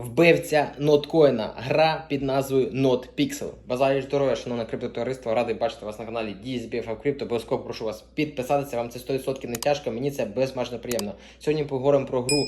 Вбивця ноткоїна. Гра під назвою NotPixel. Бажаю здоров'я, шановне криптотовариство. Радий бачити вас на каналі DSBFF Crypto. Обов'язково прошу вас підписатися. Вам це 100% не тяжко. Мені це безмежно приємно. Сьогодні поговоримо про гру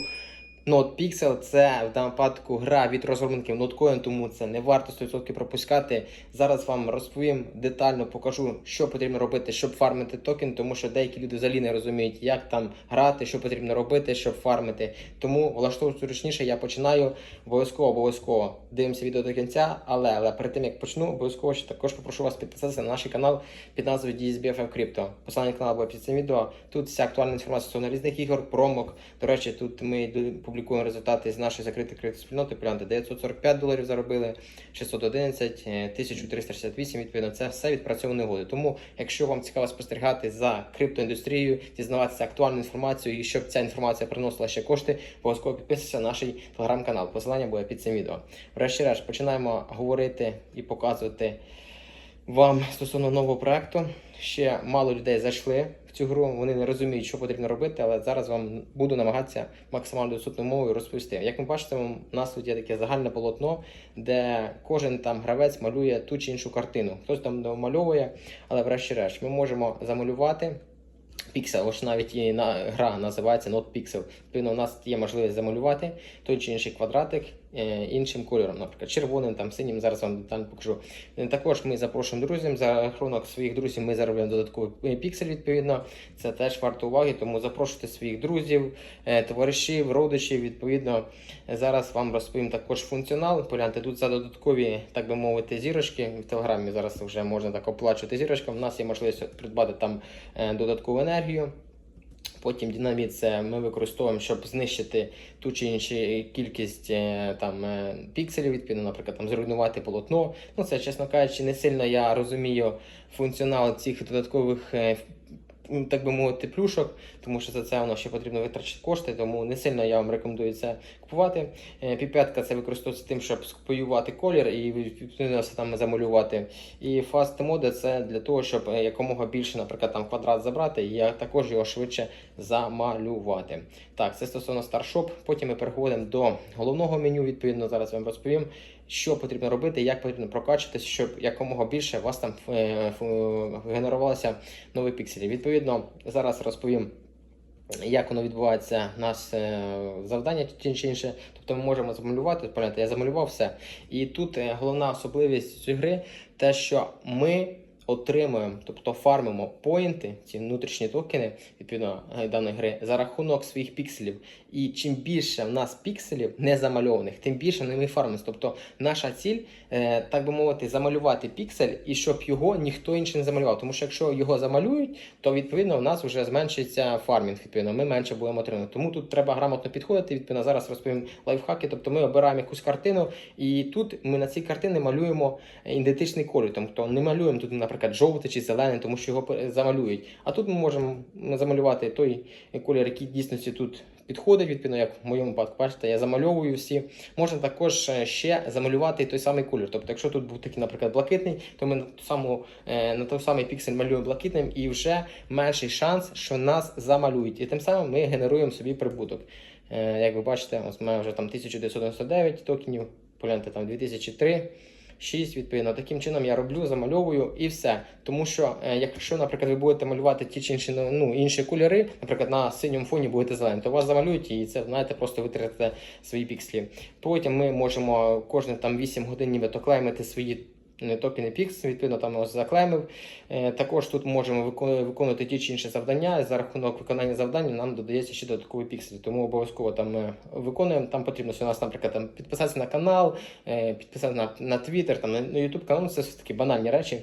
NotPixel. Це в даному випадку гра від розробників Notcoin, тому це не варто 100% пропускати. Зараз вам розповім детально, покажу, що потрібно робити, щоб фармити токен, тому що деякі люди взагалі не розуміють, як там грати, що потрібно робити, щоб фармити. Тому влаштовуйся зручніше, я починаю. Обов'язково, обов'язково дивимося відео до кінця. Але, але перед тим як почну, обов'язково ще також попрошу вас підписатися на наш канал під назвою DSBFF Crypto. Посилання на канал буде під цим відео. Тут вся актуальна інформація стосовно різних ігор, промок. До речі, тут ми публікуємо результати з нашої закритої криптоспільноти. Гляньте, 945 доларів заробили, 611, е, 1368, відповідно, це все відпрацьовані угоди. Тому, якщо вам цікаво спостерігати за криптоіндустрією, дізнаватися актуальну інформацію і щоб ця інформація приносила ще кошти, обов'язково підписуйся на наш телеграм-канал. Посилання буде під цим відео. Врешті-решт, починаємо говорити і показувати вам стосовно нового проекту. Ще мало людей зайшли цю гру, вони не розуміють, що потрібно робити, але зараз вам буду намагатися максимально доступною мовою розповісти. Як ви бачите, у нас тут є таке загальне полотно, де кожен там гравець малює ту чи іншу картину. Хтось там домальовує, але врешті-решт ми можемо замалювати. Pixel, ось навіть і на гра називається Not Pixel. Відповідно, у нас є можливість замалювати той чи інший квадратик іншим кольором, наприклад, червоним, там синім. Зараз вам детально покажу. Е, Також ми запрошуємо друзів за рахунок своїх друзів. Ми заробляємо додатковий е, піксель. Відповідно, це теж варто уваги. Тому запрошуйте своїх друзів, е, товаришів, родичів. Відповідно, е, зараз вам розповім також функціонал. Погляньте тут за додаткові, так би мовити, зірочки. В телеграмі зараз вже можна так оплачувати зірочкам. У нас є можливість придбати там е, додаткову енергію. Потім динаміт це ми використовуємо, щоб знищити ту чи іншу кількість е, там е, пікселів, відповідно, наприклад, там зруйнувати полотно. Ну це, чесно кажучи, не сильно я розумію функціонал цих додаткових. М, Так би мовити, плюшок, тому що за це воно ще потрібно витрачати кошти, тому не сильно я вам рекомендую це купувати. Е, Піп'ятка це використовується тим, щоб скопіювати колір і все там замалювати. І Fast Mode це для того, щоб е, якомога більше, наприклад, там квадрат забрати, і я також його швидше замалювати. Так, це стосовно StarShop. Потім ми переходимо до головного меню. Відповідно, зараз я вам розповім, що потрібно робити, як потрібно прокачуватися, щоб якомога більше у вас там генерувалися нові пікселі. Відповідно, зараз розповім. Як воно відбувається у нас е, завдання ті чи інше, тобто ми можемо замалювати, пам'ятаєте, я замалював все. І тут е, головна особливість цієї гри те, що ми отримуємо, тобто фармимо поінти, ці внутрішні токени відповідно е, даної гри за рахунок своїх пікселів. І чим більше в нас пікселів не замальованих, тим більше ми фармимося. Тобто наша ціль, е, так би мовити, замалювати піксель і щоб його ніхто інший не замалював. Тому що якщо його замалюють, то відповідно в нас вже зменшиться фармінг. Відповідно, ми менше будемо отримувати. Тому тут треба грамотно підходити. Відповідно, зараз розповім лайфхаки. Тобто ми обираємо якусь картину, і тут ми на цій картині малюємо ідентичний колір. Тобто не малюємо тут, наприклад, жовтий чи зелений, тому що його замалюють. А тут ми можемо замалювати той колір, який дійсності тут. Підходить, відповідно, як в моєму випадку, бачите, я замальовую всі. Можна також е, ще замалювати той самий колір. Тобто, якщо тут був такий, наприклад, блакитний, то ми на ту саму е, на той самий піксель малюємо блакитним і вже менший шанс, що нас замалюють. І тим самим ми генеруємо собі прибуток. Е, Як ви бачите, ось мене вже там 1999 токенів, погляньте там 2003. 6, відповідно, таким чином я роблю, замальовую і все. Тому що, е, якщо, наприклад, ви будете малювати ті чи інші ну, інші кольори, наприклад, на синьому фоні будете зеленим, то вас замалюють і це, знаєте, просто витратите свої пікселі. Потім ми можемо кожні там 8 годин нібито клеймити свої токени Pix, відповідно, там ось заклемив. Е, Також тут можемо виконувати, ті чи інші завдання. За рахунок виконання завдань нам додається ще додаткові пікселі. Тому обов'язково там ми виконуємо. Там потрібно у нас, наприклад, там підписатися на канал, е, підписатися на, на Twitter, там на YouTube канал. Ну, Це все такі банальні речі.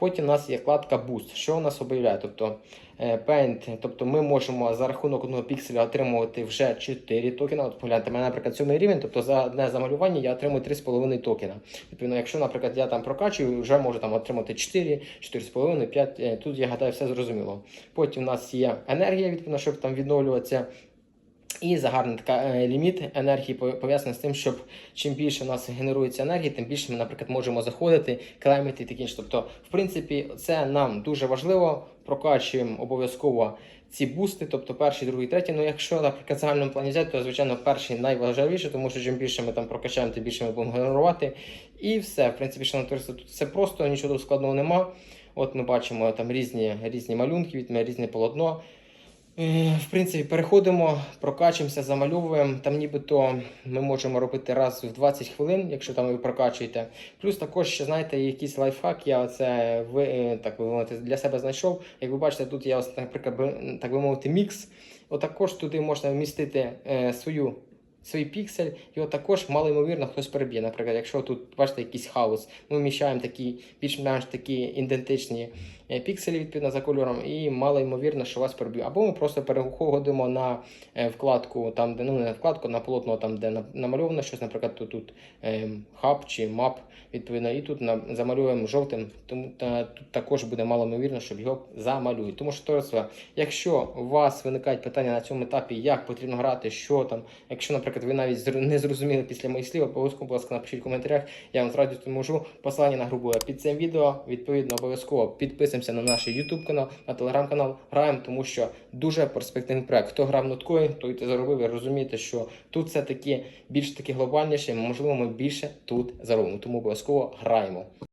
Потім у нас є вкладка Boost. Що у нас об'являє? Тобто е, Paint, тобто ми можемо за рахунок одного пікселя отримувати вже 4 токена. От погляньте, мене, наприклад, 7 рівень, тобто за одне замалювання я отримую 3,5 токена. Відповідно, якщо, наприклад, я там прокачую, вже можу там отримати 4, 4,5, 5. Е, Тут я гадаю, все зрозуміло. Потім у нас є енергія, відповідно, щоб там відновлюватися. І загарний така е, ліміт енергії по- пов'язаний з тим, щоб чим більше у нас генерується енергії, тим більше ми, наприклад, можемо заходити, клеймити і таке інше. Тобто, в принципі, це нам дуже важливо. Прокачуємо обов'язково ці бусти, тобто перший, другий, третій. Ну, якщо, наприклад, в загальному плані взяти, то звичайно перший найважливіший, тому що чим більше ми там прокачаємо, тим більше ми будемо генерувати. І все, в принципі, шановне товариство, тут все просто, нічого складного нема. От ми бачимо там різні, різні малюнки, від різне полотно. Е, В принципі, переходимо, прокачуємося, замальовуємо. Там нібито ми можемо робити раз в 20 хвилин, якщо там ви прокачуєте. Плюс також ще знаєте, якийсь лайфхак. Я це е, так би мовити для себе знайшов. Як ви бачите, тут ось, наприклад, так би мовити, мікс. Отакож туди можна вмістити е, свою. Свій піксель, його також мало ймовірно хтось переб'є. Наприклад, якщо тут бачите якийсь хаос, ми вміщаємо такі більш-менш такі ідентичні е, пікселі відповідно за кольором, і мало ймовірно, що вас переб'є. Або ми просто переходимо на е, вкладку, там, де ну не на вкладку, на полотно, там, де намальовано щось, наприклад, тут, тут е, хаб чи мап, відповідно, і тут на, замалюємо жовтим, тому та, тут також буде мало ймовірно, щоб його замалюють. Тому що товариство, якщо у вас виникають питання на цьому етапі, як потрібно грати, що там, якщо, наприклад, ви навіть не зрозуміли після моїх слів, обов'язково, будь ласка, напишіть в коментарях, я вам з радістю можу. Посилання на гру під цим відео. Відповідно, обов'язково підписуємося на наш YouTube канал, на телеграм канал. Граємо, тому що дуже перспективний проект. Хто грав ноткою, той це заробив. Ви розумієте, що тут все таки більш таки глобальніше. Можливо, ми більше тут заробимо. Тому обов'язково граємо.